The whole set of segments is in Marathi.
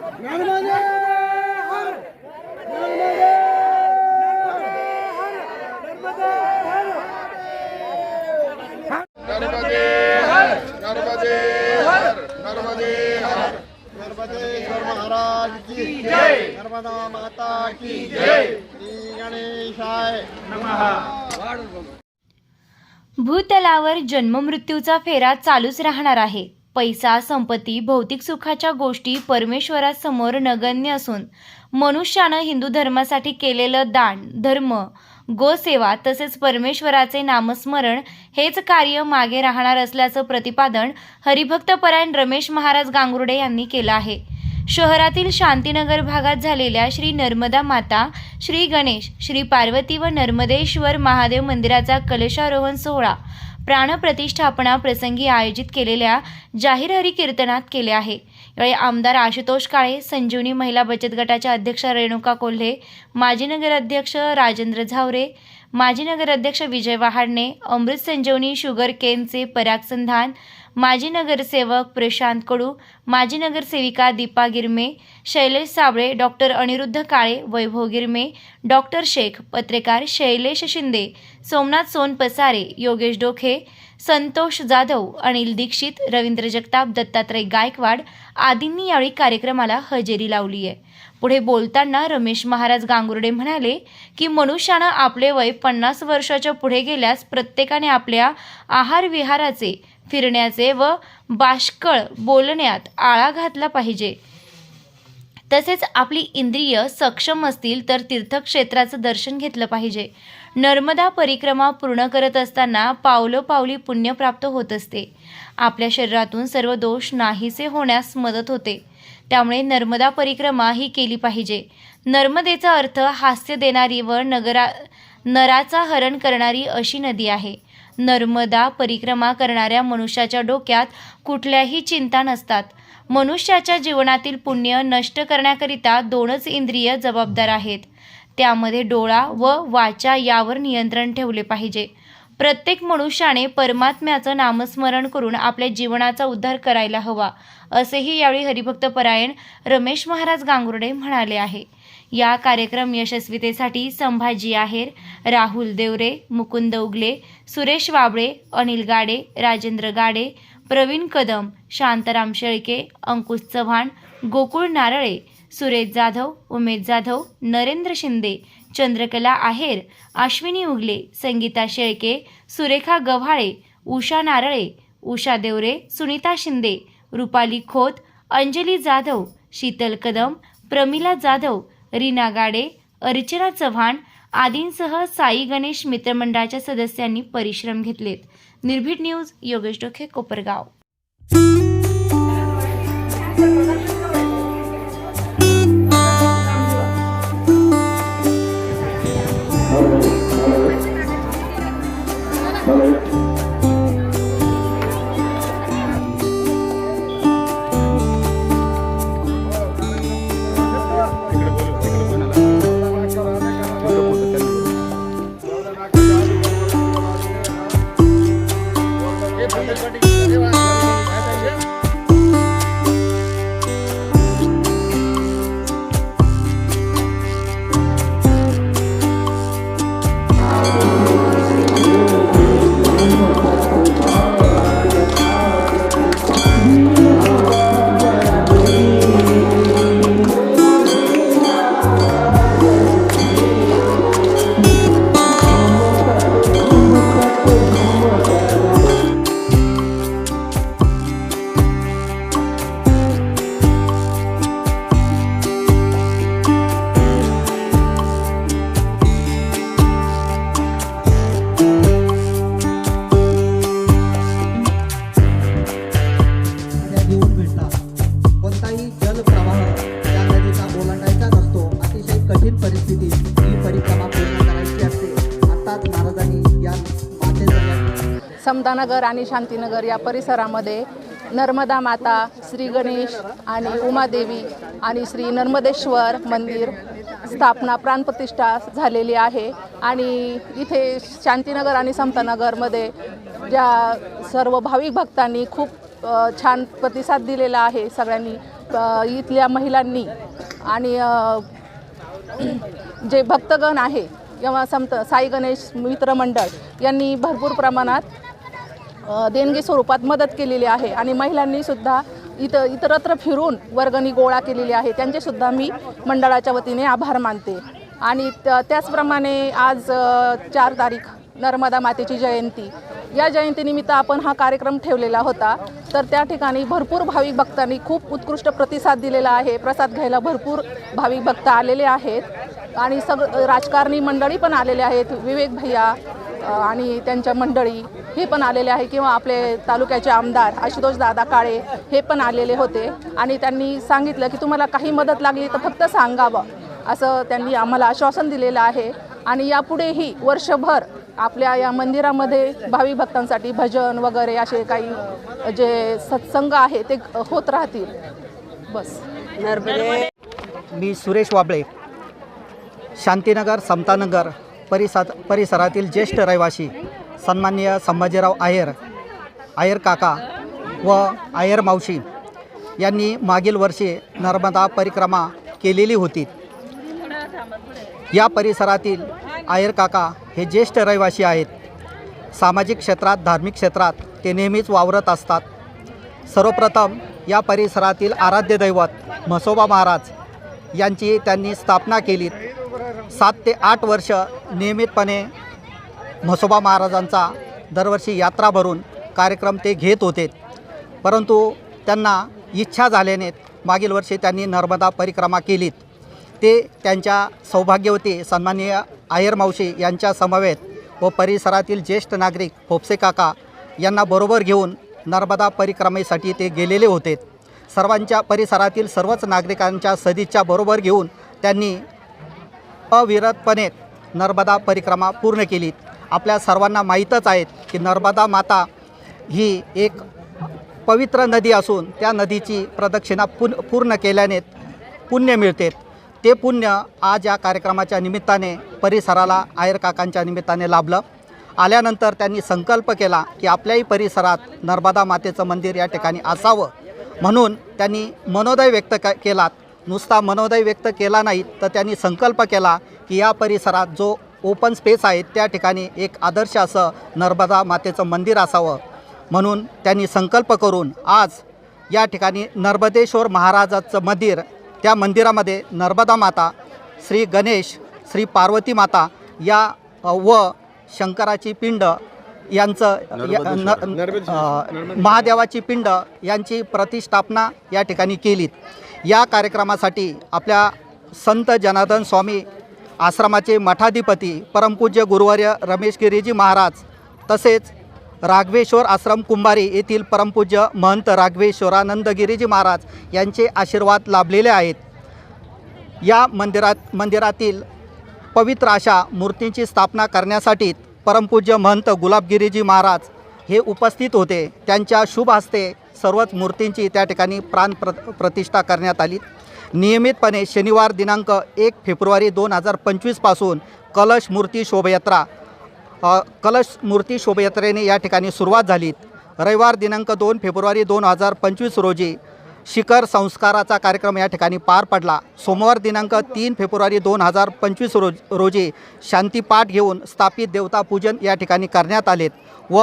नर्मदे हर नर्मदे हर नर्मदे हर। नर्मदे हर नर्मदे हर नर्मदे हर। नर्मदेश्वर महाराज की जय। नर्मदा माता की जय। श्री गणेशाय भूतलावर जन्ममृत्यूचा फेरा चालूच राहणार आहे. पैसा संपत्ती भौतिक सुखाच्या गोष्टी परमेश्वरासमोर नगण्य असून मनुष्यानं हिंदू धर्मासाठी केलेलं दान धर्म गोसेवा तसेच परमेश्वराचे नामस्मरण हेच कार्य मागे राहणार असल्याचं प्रतिपादन हरिभक्तपरायण रमेश महाराज गांगुर्डे यांनी केलं आहे. शहरातील शांतीनगर भागात झालेल्या श्री नर्मदा माता श्री गणेश श्री पार्वती व नर्मदेश्वर महादेव मंदिराचा कलशारोहण सोहळा प्राणप्रतिष्ठापना प्रसंगी आयोजित केलेल्या जाहीर हरी कीर्तनात केले आहे. यावेळी आमदार आशुतोष काळे संजीवनी महिला बचत गटाच्या अध्यक्ष रेणुका कोल्हे माजी नगराध्यक्ष राजेंद्र झावरे माजी नगराध्यक्ष विजय वहाडणे अमृत संजीवनी शुगर केनचे पराग संधान माजी नगरसेवक प्रशांत कडू माजी नगरसेविका दीपा गिरमे शैलेश साबळे डॉक्टर अनिरुद्ध काळे वैभव गिरमे डॉक्टर शेख पत्रकार शैलेश शिंदे सोमनाथ सोनपसारे योगेश डोखे संतोष जाधव अनिल दीक्षित रवींद्र जगताप दत्तात्रय गायकवाड आदींनी यावेळी कार्यक्रमाला हजेरी लावली आहे पुढे बोलताना रमेश महाराज गांगुर्डे म्हणाले की मनुष्यानं आपले वय पन्नास वर्षाच्या पुढे गेल्यास प्रत्येकाने आपल्या आहार विहाराचे फिरण्याचे व बाष्कळ बोलण्यात आळा घातला पाहिजे. तसेच आपली इंद्रिय सक्षम असतील तर तीर्थक्षेत्राचं दर्शन घेतलं पाहिजे. नर्मदा परिक्रमा पूर्ण करत असताना पावलोपावली पुण्य प्राप्त होत असते. आपल्या शरीरातून सर्व दोष नाहीसे होण्यास मदत होते. त्यामुळे नर्मदा परिक्रमा ही केली पाहिजे. नर्मदेचा अर्थ हास्य देणारी व नगरा नराचा हरण करणारी अशी नदी आहे. नर्मदा परिक्रमा करणाऱ्या मनुष्याच्या डोक्यात कुठल्याही चिंता नसतात. मनुष्याच्या जीवनातील पुण्य नष्ट करण्याकरिता दोनच इंद्रिय जबाबदार आहेत. त्यामध्ये डोळा व वाचा यावर नियंत्रण ठेवले पाहिजे. प्रत्येक मनुष्याने परमात्म्याचं नामस्मरण करून आपल्या जीवनाचा उद्धार करायला हवा असेही यावेळी हरिभक्तपरायण रमेश महाराज गांगुर्डे म्हणाले आहे. या कार्यक्रम यशस्वीतेसाठी संभाजी आहेर राहुल देवरे मुकुंद उगले सुरेश वाबळे अनिल गाडे राजेंद्र गाडे प्रवीण कदम शांताराम शेळके अंकुश चव्हाण गोकुळ नारळे सुरेश जाधव उमेश जाधव नरेंद्र शिंदे चंद्रकला आहेर अश्विनी उगले संगीता शेळके सुरेखा गव्हाळे उषा नारळे उषा देवरे सुनीता शिंदे रुपाली खोत अंजली जाधव शीतल कदम प्रमिला जाधव रीना गाडे अर्चना चव्हाण आदींसह साई गणेश मित्रमंडळाच्या सदस्यांनी परिश्रम घेतलेत. निर्भीड न्यूज योगेश डोखे कोपरगाव. समतानगर आणि शांतीनगर या परिसरामध्ये नर्मदा माता श्री गणेश आणि उमादेवी आणि श्री नर्मदेश्वर मंदिर स्थापना प्राणप्रतिष्ठा झालेली आहे. आणि इथे शांतीनगर आणि समतानगरमध्ये ज्या सर्व भाविक भक्तांनी खूप छान प्रतिसाद दिलेला आहे सगळ्यांनी इथल्या महिलांनी. आणि जे भक्तगण आहे किंवा समत साई गणेश मित्रमंडळ यांनी भरपूर प्रमाणात देणगी स्वरूपात मदत केलेली आहे. आणि महिलांनी सुद्धा इतर इतरत्र फिरून वर्गणी गोळा केलेली आहे. त्यांचेसुद्धा मी मंडळाच्या वतीने आभार मानते. आणि त- त्याचप्रमाणे आज चार तारीख नर्मदा मातेची जयंती. या जयंतीनिमित्त आपण हा कार्यक्रम ठेवलेला होता. तर त्या ठिकाणी भरपूर भाविक भक्तांनी खूप उत्कृष्ट प्रतिसाद दिलेला आहे. प्रसाद घ्यायला भरपूर भाविक भक्त आलेले आहेत. आणि सग राजकारणी मंडळी पण आलेले आहेत. विवेक भैया आणि त्यांच्या मंडळी हे पण आलेले आहे किंवा आपले तालुक्याचे आमदार आशुतोष दादा काळे हे पण आलेले होते. आणि त्यांनी सांगितलं की तुम्हाला काही मदत लागली तर फक्त सांगावं असं त्यांनी आम्हाला आश्वासन दिलेलं आहे. आणि यापुढेही वर्षभर आपल्या या मंदिरामध्ये भावी भक्तांसाठी भजन वगैरे असे काही जे सत्संग आहे ते होत राहतील. बस. मी सुरेश वाबळे शांतीनगर समतानगर. परिसा परिसरातील ज्येष्ठ रहिवासी सन्माननीय संभाजीराव आयर आयर काका व आयर मावशी यांनी मागील वर्षी नर्मदा परिक्रमा केलेली होती. या परिसरातील आयर काका हे ज्येष्ठ रहिवासी आहेत. सामाजिक क्षेत्रात धार्मिक क्षेत्रात ते नेहमीच वावरत असतात. सर्वप्रथम या परिसरातील आराध्य दैवत म्हसोबा महाराज यांची त्यांनी स्थापना केली सात ते आठ वर्ष नियमितपणे म्हसोबा महाराजांचा दरवर्षी यात्रा भरून कार्यक्रम ते घेत होते. परंतु त्यांना इच्छा झाल्याने मागील वर्षी त्यांनी नर्मदा परिक्रमा केलीत. ते त्यांच्या सौभाग्यवती सन्माननीय आयर मावशी यांच्या समवेत व परिसरातील ज्येष्ठ नागरिक फोपसे काका यांना बरोबर घेऊन नर्मदा परिक्रमेसाठी ते गेलेले होते. सर्वांच्या परिसरातील सर्वच नागरिकांच्या सदिच्छा बरोबर घेऊन त्यांनी अविरतपणे नर्मदा परिक्रमा पूर्ण केली आपल्या सर्वांना माहीतच आहेत की नर्मदा माता ही एक पवित्र नदी असून त्या नदीची प्रदक्षिणा पुन पूर्ण केल्याने पुण्य मिळते. ते पुण्य आज या कार्यक्रमाच्या निमित्ताने परिसराला आयर काकांच्या निमित्ताने लाभलं. आल्यानंतर त्यांनी संकल्प केला की आपल्याही परिसरात नर्मदा मातेचं मंदिर या ठिकाणी असावं. म्हणून त्यांनी मनोदय व्यक्त क केलात. नुसता मनोदय व्यक्त केला नाही तर त्यांनी संकल्प केला की या परिसरात जो ओपन स्पेस आहे त्या ठिकाणी एक आदर्श असं नर्मदा मातेचं मंदिर असावं. म्हणून त्यांनी संकल्प करून आज या ठिकाणी नर्मदेश्वर महाराजाचं मंदिर त्या मंदिरामध्ये नर्मदा माता श्री गणेश श्री पार्वती माता या व शंकराची पिंड यांचं या- न- अ, महादेवाची पिंड यांची प्रतिष्ठापना या ठिकाणी केलीत. या कार्यक्रमासाठी आपल्या संत जनार्दन स्वामी आश्रमाचे मठाधिपती परमपूज्य गुरुवर्य रमेश गिरीजी महाराज तसेच राघवेश्वर आश्रम कुंभारी येथील परमपूज्य महंत राघवेश्वरानंद गिरीजी महाराज यांचे आशीर्वाद लाभलेले आहेत. या मंदिरात मंदिरातील पवित्र अशा मूर्तींची स्थापना करण्यासाठी परमपूज्य महंत गुलाबगिरीजी महाराज हे उपस्थित होते. त्यांच्या शुभ हस्ते सर्वच मूर्तींची त्या ठिकाणी प्राण प्र प्रतिष्ठा करण्यात आली. नियमितपणे शनिवार दिनांक एक फेब्रुवारी दोन हजार पंचवीसपासून कलश मूर्ती शोभायात्रा कलश मूर्ती शोभायात्रेने या ठिकाणी सुरुवात झाली. रविवार दिनांक दोन फेब्रुवारी दोन हजार पंचवीस रोजी शिखर संस्काराचा कार्यक्रम या ठिकाणी पार पडला. सोमवार दिनांक तीन फेब्रुवारी दोन हजार पंचवीस रोज रोजी शांतीपाठ घेऊन स्थापित देवता पूजन या ठिकाणी करण्यात आलेत व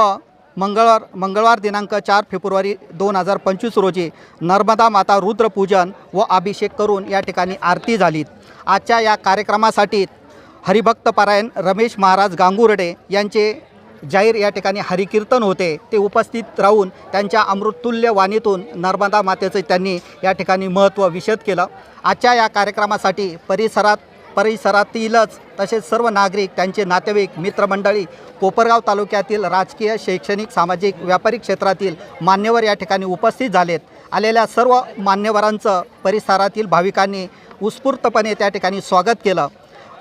मंगळवार मंगळवार दिनांक चार फेब्रुवारी दोन हजार पंचवीस रोजी नर्मदा माता रुद्रपूजन व अभिषेक करून या ठिकाणी आरती झाली. आजच्या या कार्यक्रमासाठी हरिभक्तपरायण रमेश महाराज गांगुर्डे यांचे जाहीर या ठिकाणी हरिकीर्तन होते. ते उपस्थित राहून त्यांच्या अमृततुल्य वाणीतून नर्मदा मातेचं त्यांनी या ठिकाणी महत्त्व विशद केलं. आजच्या या कार्यक्रमासाठी परिसरात परिसरातीलच तसेच सर्व नागरिक त्यांचे नातेवाईक मित्रमंडळी कोपरगाव तालुक्यातील राजकीय शैक्षणिक सामाजिक व्यापारी क्षेत्रातील मान्यवर या ठिकाणी उपस्थित झालेत. आलेल्या सर्व मान्यवरांचं परिसरातील भाविकांनी उत्स्फूर्तपणे त्या ठिकाणी स्वागत केलं.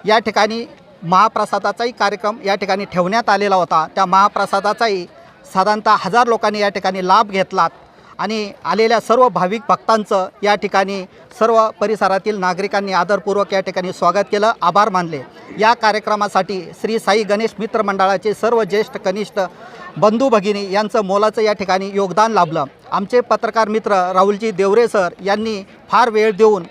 या ठिकाणी महाप्रसादाचाही कार्यक्रम या ठिकाणी ठेवण्यात आलेला होता. त्या महाप्रसादाचाही साधारणतः हजार लोकांनी या ठिकाणी लाभ घेतलात. आणि आलेल्या सर्व भाविक भक्तांचं या ठिकाणी सर्व परिसरातील नागरिकांनी आदरपूर्वक या ठिकाणी स्वागत केलं आभार मानले. या कार्यक्रमासाठी श्री साई गणेश मित्र मंडळाचे सर्व ज्येष्ठ कनिष्ठ बंधू भगिनी यांचं मोलाचं या ठिकाणी योगदान लाभलं. आमचे पत्रकार मित्र राहुलजी देवरे सर यांनी फार वेळ देऊन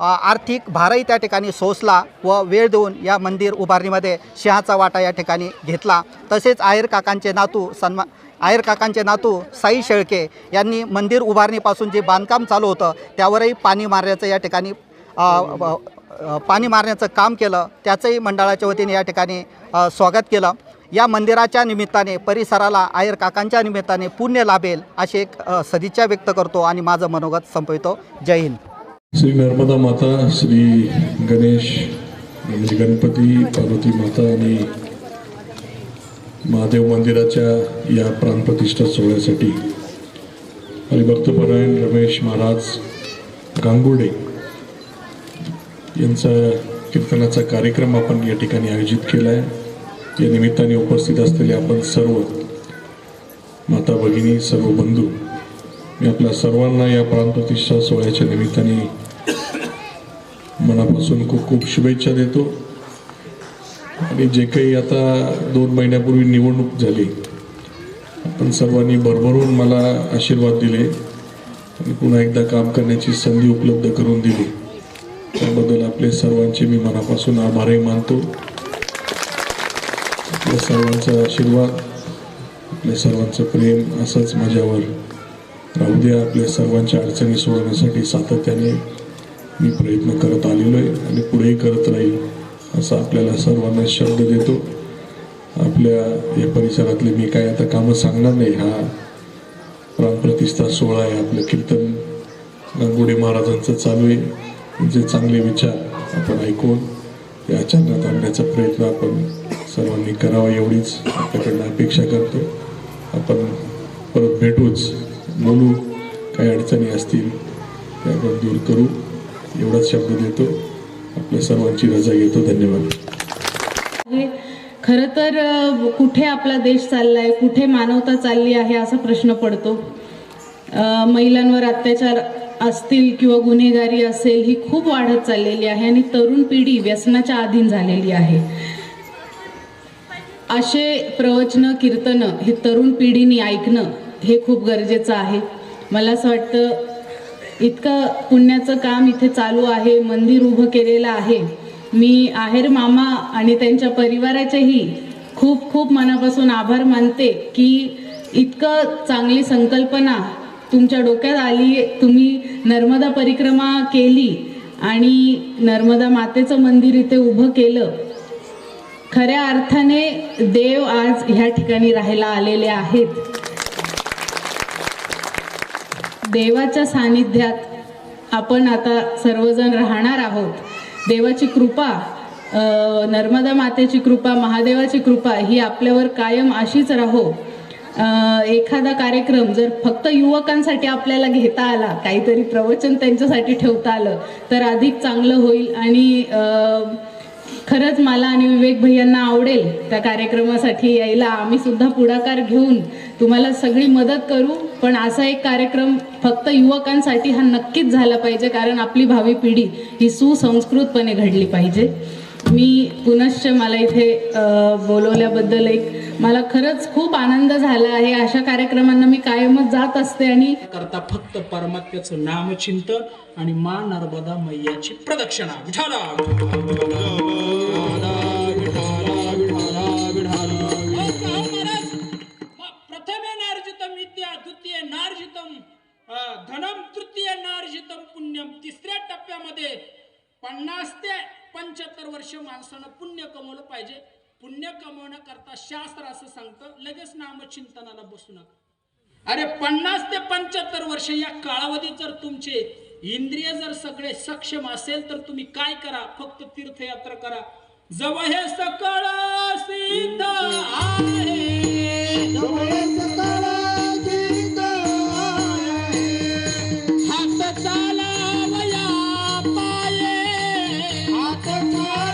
आर्थिक भारही त्या ठिकाणी सोसला व वेळ देऊन या मंदिर उभारणीमध्ये सिंहाचा वाटा या ठिकाणी घेतला. तसेच आयर काकांचे नातू सन्मा आयर काकांचे नातू साई शेळके यांनी मंदिर उभारणीपासून जे बांधकाम चालू होतं त्यावरही पाणी मारण्याचं या ठिकाणी पाणी मारण्याचं काम केलं. त्याचंही मंडळाच्या वतीने या ठिकाणी स्वागत केलं. या मंदिराच्या निमित्ताने परिसराला आयर काकांच्या निमित्ताने पुण्य लाभेल अशी एक सदिच्छा व्यक्त करतो आणि माझं मनोगत संपवितो. जय हिंद. श्री नर्मदा माता श्री गणेश म्हणजे गणपती पार्वती माता आणि महादेव मंदिराच्या या प्राणप्रतिष्ठा सोहळ्यासाठी हरिभक्तपरायण रमेश महाराज गांगुर्डे यांचा कीर्तनाचा कार्यक्रम आपण या ठिकाणी आयोजित केला आहे या निमित्ताने उपस्थित असलेले आपण सर्व माता भगिनी सर्व बंधू मी आपल्या सर्वांना या प्राणप्रतिष्ठा सोहळ्याच्या निमित्ताने मनापासून खूप खूप शुभेच्छा देतो. आणि जे काही आता दोन महिन्यापूर्वी निवडणूक झाली आपण सर्वांनी भरभरून मला आशीर्वाद दिले आणि पुन्हा एकदा काम करण्याची संधी उपलब्ध करून दिली. त्याबद्दल आपले सर्वांचे मी मनापासून आभारही मानतो. आपल्या सर्वांचा आशीर्वाद आपल्या सर्वांचं प्रेम असंच माझ्यावर राहू द्या. आपल्या सर्वांच्या अडचणी सोडवण्यासाठी सातत्याने मी प्रयत्न करत आलेलो आहे आणि पुढेही करत राहील. असं आपल्याला सर्वांना शब्द देतो. आपल्या या परिसरातले मी काय आता कामं सांगणार नाही. हा प्राणप्रतिष्ठा सोहळा आहे आपलं कीर्तन गंगुडे महाराजांचं चालू आहे. जे चांगले विचार आपण ऐकून या अचानक आणण्याचा प्रयत्न आपण सर्वांनी करावा एवढीच आपल्याकडनं अपेक्षा करतो. आपण परत भेटूच. बोलू. काही अडचणी असतील त्या आपण दूर करू. एवढाच शब्द देतो. आपल्या सर्वांची रजा घेतो. धन्यवाद. म्हणजे खरं तर कुठे आपला देश चाललाय कुठे मानवता चालली आहे असा प्रश्न पडतो. महिलांवर अत्याचार असतील किंवा गुन्हेगारी असेल ही खूप वाढत चाललेली आहे आणि तरुण पिढी व्यसनाच्या अधीन झालेली आहे. असे प्रवचनं कीर्तनं हे तरुण पिढीने ऐकणं हे खूप गरजेचं आहे. मला असं वाटतं इतकं पुण्याचं काम इथे चालू आहे मंदिर उभं केलेलं आहे. मी आहेर मामा आणि त्यांच्या परिवाराचेही खूप खूप मनापासून आभार मानते की इतकं चांगली संकल्पना तुमच्या डोक्यात आली तुम्ही नर्मदा परिक्रमा केली आणि नर्मदा मातेचं मंदिर इथे उभं केलं. खऱ्या अर्थाने देव आज ह्या ठिकाणी राहायला आलेले आहेत. देवाच्या सानिध्यात आपण आता सर्वजण राहणार आहोत. देवाची कृपा नर्मदा मातेची कृपा महादेवाची कृपा ही आपल्यावर कायम अशीच राहो. एखादा कार्यक्रम जर फक्त युवकांसाठी आपल्याला घेता आला काहीतरी प्रवचन त्यांच्यासाठी ठेवता आलं तर अधिक चांगलं होईल आणि खरंच मला आणि विवेक भैयांना आवडेल त्या कार्यक्रमासाठी यायला. आम्ही सुद्धा पुढाकार घेऊन तुम्हाला सगळी मदत करू पण असा एक कार्यक्रम फक्त युवकांसाठी हा नक्कीच झाला पाहिजे कारण आपली भावी पिढी ही सुसंस्कृतपणे घडली पाहिजे. मी पुनश्च मला इथे बोलवल्याबद्दल एक मला खरंच खूप आनंद झाला आहे. अशा कार्यक्रमांना मी कायमच जात असते आणि करता फक्त परमात्म्याचं नामचिंतन आणि मा नर्मदा मैयाची प्रदक्षिणा. विठाला धनम तृतीय नार्जितम पुण्यम. तिसऱ्या टप्प्यामध्ये पन्नास ते पंच्याहत्तर वर्ष माणसानं पुण्य कमवलं पाहिजे. पुण्य कमवण्याकरता शास्त्र असं सांगतं लगेच नामचिंतनाला बसू नका. अरे पन्नास ते पंच्याहत्तर वर्ष या कालावधीत जर तुमचे इंद्रिय जर सगळे सक्षम असेल तर तुम्ही काय करा? फक्त तीर्थयात्रा करा. जवळ हे सकळ सिद्ध आहे. हात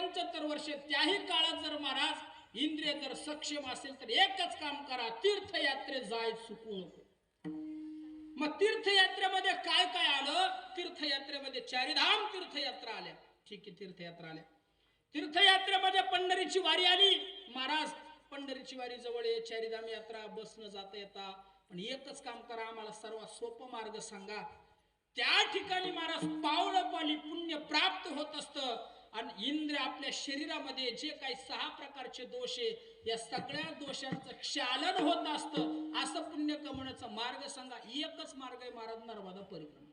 पंच्याहत्तर वर्ष त्याही काळात जर महाराज इंद्रिय जर सक्षम असेल तर एकच काम करा तीर्थयात्रे जाय चुकू नको. मग तीर्थयात्रेमध्ये काय काय आलं? तीर्थयात्रेमध्ये चारिधाम तीर्थयात्रा आल्या. ठीक आहे तीर्थयात्रा आल्या. तीर्थयात्रेमध्ये पंढरीची वारी आली. महाराज पंढरीची वारी जवळ आहे चारिधाम यात्रा बसनं जाता येता. पण एकच काम करा आम्हाला सर्वात सोपं मार्ग सांगा. त्या ठिकाणी महाराज पावलं पाली पुण्य प्राप्त होत असतं. आणि इंद्र आपल्या शरीरामध्ये जे काही सहा प्रकारचे दोष आहे या सगळ्या दोषांचं क्षालन होत असतं असं पुण्य कमवण्याचा मार्ग सांगा. एकच मार्ग आहे महाराज नर्मदा परिक्रमा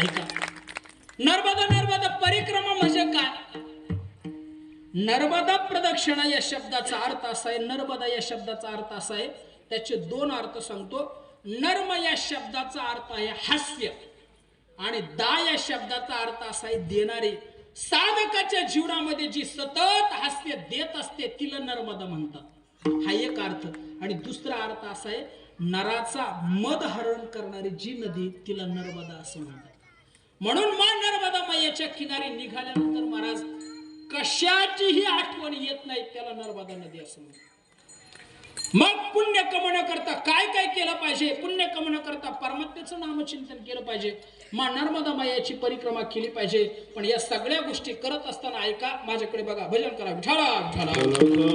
ऐका. नर्मदा नर्मदा परिक्रमा म्हणजे काय? नर्मदा प्रदक्षिणा या शब्दाचा अर्थ असा आहे नर्मदा या शब्दाचा अर्थ असा आहे त्याचे दोन अर्थ सांगतो. नर्म या शब्दाचा अर्थ आहे हास्य. आणि दा या शब्दाचा अर्थ असा आहे देणारे साधकाच्या जीवनामध्ये जी सतत हास्य देत असते तिला नर्मदा म्हणतात. हा एक अर्थ. आणि दुसरा अर्थ असा आहे नराचा मद हरण करणारी जी नदी तिला नर्मदा असं म्हणतात. म्हणून मा नर्मदा मैयाच्या किनारी निघाल्यानंतर महाराज कशाचीही आठवण येत नाही त्याला नर्मदा नदी असं म्हणतात. मग पुण्य कमवण्याकरता काय काय केलं पाहिजे? पुण्य कमवण्याकरता परमात्म्याचं नामचिंतन केलं पाहिजे. मा नर्मदा मायाची परिक्रमा केली पाहिजे. पण या सगळ्या गोष्टी करत असताना ऐका माझ्याकडे बघा भजन करा विठाळा विठाळा